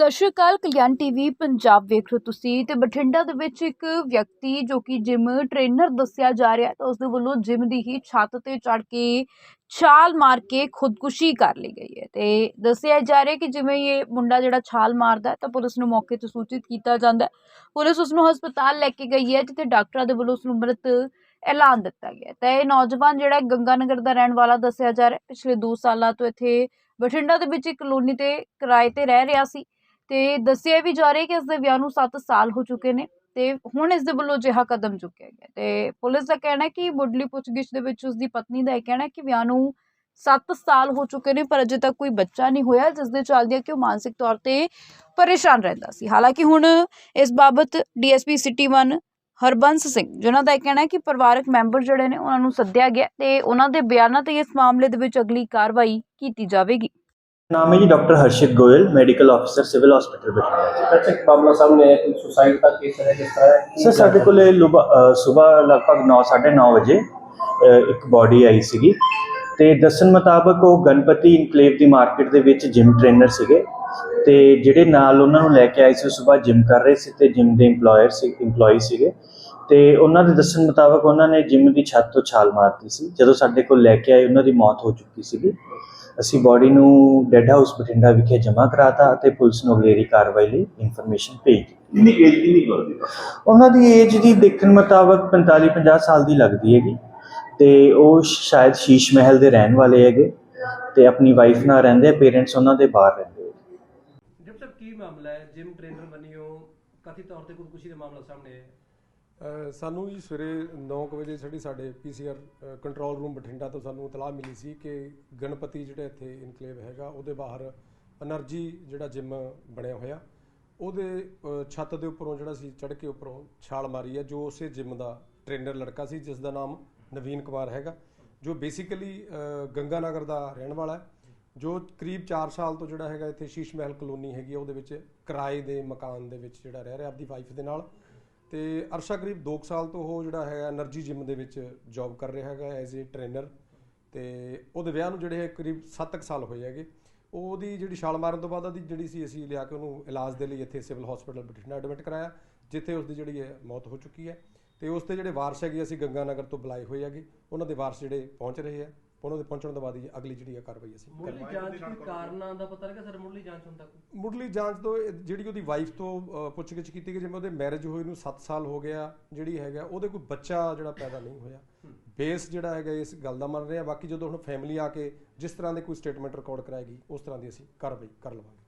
ਸਤਿ ਸ਼੍ਰੀ ਅਕਾਲ, ਕਲਿਆਣ ਟੀਵੀ ਪੰਜਾਬ ਵੇਖ ਰਹੇ ਹੋ ਤੁਸੀਂ ਤੇ ਬਠਿੰਡਾ ਦੇ ਵਿੱਚ ਇੱਕ ਵਿਅਕਤੀ ਜੋ ਕਿ ਜਿਮ ਟ੍ਰੇਨਰ ਦੱਸਿਆ ਜਾ ਰਿਹਾ ਤਾਂ ਉਸ ਦੇ ਵੱਲੋਂ ਜਿਮ ਦੀ ਹੀ ਛੱਤ ਤੇ ਚੜ ਕੇ ਛਾਲ ਮਾਰ ਕੇ ਖੁਦਕੁਸ਼ੀ ਕਰ ਲਈ ਗਈ ਹੈ ਤੇ ਦੱਸਿਆ ਜਾ ਰਿਹਾ ਕਿ ਜਿਵੇਂ ਇਹ ਮੁੰਡਾ ਜਿਹੜਾ ਛਾਲ ਮਾਰਦਾ ਤਾਂ ਪੁਲਿਸ ਨੂੰ ਮੌਕੇ ਤੇ ਸੂਚਿਤ ਕੀਤਾ ਜਾਂਦਾ ਪੁਲਿਸ ਉਸ ਨੂੰ ਹਸਪਤਾਲ ਲੈ ਕੇ ਗਈ ਹੈ ਜਿੱਥੇ ਡਾਕਟਰਾਂ ਦੇ ਵੱਲੋਂ ਉਸ ਨੂੰ ਮ੍ਰਿਤ ਐਲਾਨ ਦਿੱਤਾ ਗਿਆ ਤਾਂ ਇਹ ਨੌਜਵਾਨ ਜਿਹੜਾ ਹੈ ਗੰਗਾਨਗਰ ਦਾ ਰਹਿਣ ਵਾਲਾ ਦੱਸਿਆ ਜਾ ਰਿਹਾ ਪਿਛਲੇ 2 ਸਾਲਾਂ ਤੋਂ ਇੱਥੇ ਬਠਿੰਡਾ ਦੇ ਵਿੱਚ ਇੱਕ ਕਲੋਨੀ ਤੇ ਕਿਰਾਏ ਤੇ ਰਹਿ ਰਿਹਾ ਸੀ। ਤੇ ਦੱਸਿਆ ਵੀ ਜਾ ਰਿਹਾ ਕਿ ਇਸ ਦੇ ਵਿਆਹ ਨੂੰ 7 ਸਾਲ ਹੋ ਚੁੱਕੇ ਨੇ ਤੇ ਹੁਣ ਇਸ ਦੇ ਵੱਲੋਂ ਅਜਿਹਾ ਕਦਮ ਚੁੱਕਿਆ ਗਿਆ ਤੇ ਪੁਲਿਸ ਦਾ ਕਹਿਣਾ ਹੈ ਕਿ ਮੁੱਢਲੀ ਪੁੱਛਗਿੱਛ ਦੇ ਵਿੱਚ ਉਸ ਦੀ ਪਤਨੀ ਦਾ ਇਹ ਕਹਿਣਾ ਹੈ ਕਿ ਵਿਆਹ ਨੂੰ 7 ਸਾਲ ਹੋ ਚੁੱਕੇ ਨੇ, ਪਰ ਅਜੇ ਤੱਕ ਕੋਈ ਬੱਚਾ ਨਹੀਂ ਹੋਇਆ, ਜਿਸ ਦੇ ਚੱਲਦਿਆਂ ਕਿ ਉਹ ਮਾਨਸਿਕ ਤੌਰ ਤੇ ਪਰੇਸ਼ਾਨ ਰਹਿੰਦਾ ਸੀ। ਹਾਲਾਂਕਿ ਹੁਣ ਇਸ ਬਾਬਤ ਡੀਐਸਪੀ ਸਿਟੀ 1 ਹਰਬੰਸ ਸਿੰਘ, ਜਿਨ੍ਹਾਂ ਦਾ ਇਹ ਕਹਿਣਾ ਹੈ ਕਿ ਪਰਿਵਾਰਕ ਮੈਂਬਰ ਜਿਹੜੇ ਨੇ, ਉਹਨਾਂ ਨੂੰ ਸੱਦਿਆ ਗਿਆ ਤੇ ਉਹਨਾਂ ਦੇ ਬਿਆਨਾਂ ਤੇ ਇਸ ਮਾਮਲੇ ਦੇ ਵਿੱਚ ਅਗਲੀ ਕਾਰਵਾਈ ਕੀਤੀ ਜਾਵੇਗੀ। ਨਾਮ ਹੈ ਜੀ ਡਾਕਟਰ ਹਰਸ਼ਿਤ ਗੋਇਲ ਮੈਡੀਕਲ ਅਫਸਰ ਸਿਵਲ ਹਸਪੀਟਲ ਬਠਿੰਡਾ ਅੱਛਾ ਇੱਕ ਮਾਮਲਾ ਸਾਹਮਣੇ ਹੈ ਕੋਈ ਸੁਸਾਈਡ ਦਾ ਕੇਸ ਹੈ ਕਿਸ ਤਰ੍ਹਾਂ ਸਰ ਸਾਡੇ ਕੋਲੇ ਸਵੇਰ ਲਗਭਗ 9:30 ਵਜੇ ਇੱਕ ਬਾਡੀ ਆਈ ਸੀਗੀ। ਤੇ ਦੱਸਣ ਮੁਤਾਬਕ ਉਹ ਗਣਪਤੀ ਇਨਕਲੇਵ ਦੀ ਮਾਰਕੀਟ ਦੇ ਵਿੱਚ ਜਿਮ ਟ੍ਰੇਨਰ ਸੀਗੇ। ਤੇ ਜਿਹੜੇ ਨਾਲ ਉਹਨਾਂ ਨੂੰ ਲੈ ਕੇ ਆਏ ਸੀ ਸਵੇਰ ਜਿਮ ਕਰ ਰਹੇ ਸੀ ਤੇ ਜਿਮ ਦੇ EMPLOYER ਸੀ EMPLOYEE ਸੀਗੇ। ਤੇ ਉਹਨਾਂ ਦੇ ਦੱਸਣ ਮੁਤਾਬਕ ਉਹਨਾਂ ਨੇ ਜਿਮ ਦੀ ਛੱਤ ਤੋਂ ਛਾਲ ਮਾਰਤੀ ਸੀ। ਜਦੋਂ ਸਾਡੇ ਕੋਲ ਲੈ ਕੇ ਆਏ ਉਹਨਾਂ ਦੀ ਮੌਤ ਹੋ ਚੁੱਕੀ ਸੀਗੀ। ਅਸੀਂ ਬਾਡੀ ਨੂੰ ਡੈਡ ਹਾਊਸ ਬਠਿੰਡਾ ਵਿਖੇ ਜਮ੍ਹਾਂ ਕਰਾਤਾ ਅਤੇ ਪੁਲਿਸ ਨੂੰ ਅਗਲੇਰੀ ਕਾਰਵਾਈ ਲਈ ਇਨਫੋਰਮੇਸ਼ਨ ਭੇਜੀ ਕਿੰਨੀ ਏਜ ਕਿੰਨੀ ਕਰਦੀ ਉਹਨਾਂ ਦੀ ਏਜ ਦੀ ਦੇਖਣ ਮੁਤਾਬਕ 45 50 ਸਾਲ ਦੀ ਲੱਗਦੀ ਹੈਗੀ। ਤੇ ਉਹ ਸ਼ਾਇਦ ਸ਼ੀਸ਼ ਮਹਿਲ ਦੇ ਰਹਿਣ ਵਾਲੇ ਹੈਗੇ ਤੇ ਆਪਣੀ ਵਾਈਫ ਨਾਲ ਰਹਿੰਦੇ ਪੇਰੈਂਟਸ ਉਹਨਾਂ ਦੇ ਬਾਹਰ ਰਹਿੰਦੇ ਜਬ ਤੱਕ ਕੀ ਮਾਮਲਾ ਹੈ? ਜਿਮ ਟ੍ਰੇਨਰ ਬਣੀ ਹੋ ਕਥਿਤ ਤੌਰ ਤੇ ਖੁਦਕੁਸ਼ੀ ਦਾ ਮਾਮਲਾ ਸਾਹਮਣੇ ਆਇਆ। ਸਾਨੂੰ ਜੀ ਸਵੇਰੇ 9 ਵਜੇ ਜਿਹੜੀ ਸਾਡੇ ਪੀਸੀਆਰ ਕੰਟਰੋਲ ਰੂਮ ਬਠਿੰਡਾ ਤੋਂ ਸਾਨੂੰ ਇਤਲਾਹ ਮਿਲੀ ਸੀ ਕਿ ਗਣਪਤੀ ਜਿਹੜਾ ਇੱਥੇ ਇਨਕਲੇਵ ਹੈਗਾ, ਉਹਦੇ ਬਾਹਰ એનર્ਜੀ ਜਿਹੜਾ ਜਿਮ ਬਣਿਆ ਹੋਇਆ। ਉਹਦੇ ਛੱਤ ਦੇ ਉੱਪਰੋਂ ਜਿਹੜਾ ਸੀ ਚੜ ਕੇ ਉੱਪਰੋਂ ਛਾਲ ਮਾਰੀ ਹੈ, ਜੋ ਉਸੇ ਜਿਮ ਦਾ ਟ੍ਰੇਨਰ ਲੜਕਾ ਸੀ, ਜਿਸ ਦਾ ਨਾਮ ਨਵੀਨ ਕੁਮਾਰ ਹੈਗਾ, ਜੋ ਬੇਸਿਕਲੀ ਗੰਗਾ ਨਗਰ ਦਾ ਰਹਿਣ ਵਾਲਾ ਹੈ, ਜੋ ਕਰੀਬ 4 ਸਾਲ ਤੋਂ ਜਿਹੜਾ ਹੈਗਾ ਇੱਥੇ ਸ਼ੀਸ਼ ਮਹਿਲ ਕਲੋਨੀ ਹੈਗੀ ਉਹਦੇ ਵਿੱਚ ਕਿਰਾਏ ਦੇ ਮਕਾਨ ਦੇ ਵਿੱਚ ਜਿਹੜਾ ਰਹਿ ਰਿਹਾ, ਆਪਦੀ ਵਾਈਫ ਦੇ ਨਾਲ। ਤੇ ਅਰਸ਼ਾ ਕਰੀਬ 2 ਸਾਲ ਤੋਂ ਉਹ ਜਿਹੜਾ ਹੈਗਾ એનર્ਜੀ ਜਿਮ ਦੇ ਵਿੱਚ ਜੌਬ ਕਰ ਰਿਹਾ ਹੈਗਾ ਐਜ਼ ਏ ਟ੍ਰੇਨਰ ਤੇ ਉਹਦੇ ਵਿਆਹ ਨੂੰ ਜਿਹੜੇ ਕਰੀਬ 7 ਸਾਲ ਹੋਏ ਹੈਗੇ। ਉਹਦੀ ਜਿਹੜੀ ਛਾਲ ਮਾਰਨ ਤੋਂ ਬਾਅਦ ਉਹਦੀ ਜਿਹੜੀ ਸੀ ਅਸੀਂ ਲਿਆ ਕੇ ਉਹਨੂੰ ਇਲਾਜ ਦੇ ਲਈ ਇੱਥੇ ਸਿਵਲ ਹਸਪੀਟਲ ਬਠਿੰਡਾ ਐਡਮਿਟ ਕਰਾਇਆ, ਜਿੱਥੇ ਉਸਦੀ ਜਿਹੜੀ ਹੈ ਮੌਤ ਹੋ ਚੁੱਕੀ ਹੈ। ਤੇ ਉਸ ਜਿਹੜੇ ਵਾਰਸ ਹੈਗੇ, ਅਸੀਂ ਗੰਗਾਨਗਰ ਤੋਂ ਬੁਲਾਏ ਹੋਏ ਹੈਗੇ। ਉਹਨਾਂ ਦੇ ਵਾਰਸ ਜਿਹੜੇ ਪਹੁੰਚ ਰਹੇ ਹੈ। ਉਹਨਾਂ ਦੇ ਪਹੁੰਚਣ ਤੋਂ ਬਾਅਦ ਹੀ ਅਗਲੀ ਜਿਹੜੀ ਹੈ ਕਾਰਵਾਈ ਅਸੀਂ ਮੁੱਢਲੀ ਜਾਂਚ ਕੋਈ ਕਾਰਨਾਂ ਦਾ ਪਤਾ ਲੱਗਾ ਸਰ ਮੁੱਢਲੀ ਜਾਂਚ ਹੁੰਦਾ ਕੋਈ ਮੁੱਢਲੀ ਜਾਂਚ ਤੋਂ ਜਿਹੜੀ ਉਹਦੀ ਵਾਈਫ ਤੋਂ ਪੁੱਛਗਿੱਛ ਕੀਤੀ ਕਿ ਜਿਵੇਂ ਉਹਦੇ ਮੈਰਿਜ ਹੋਏ ਨੂੰ 7 ਸਾਲ ਹੋ ਗਿਆ ਜਿਹੜੀ ਹੈਗਾ ਉਹਦੇ ਕੋਈ ਬੱਚਾ ਜਿਹੜਾ ਪੈਦਾ ਨਹੀਂ ਹੋਇਆ। ਬੇਸ ਜਿਹੜਾ ਹੈਗਾ ਇਸ ਗੱਲ ਦਾ ਮੰਨ ਰਹੇ ਆ। ਬਾਕੀ ਜਦੋਂ ਹੁਣ ਫੈਮਿਲੀ ਆ ਕੇ ਜਿਸ ਤਰ੍ਹਾਂ ਦੇ ਕੋਈ ਸਟੇਟਮੈਂਟ ਰਿਕਾਰਡ ਕਰਾਏਗੀ ਉਸ ਤਰ੍ਹਾਂ ਦੀ ਅਸੀਂ ਕਾਰਵਾਈ ਕਰ ਲਵਾਂਗੇ।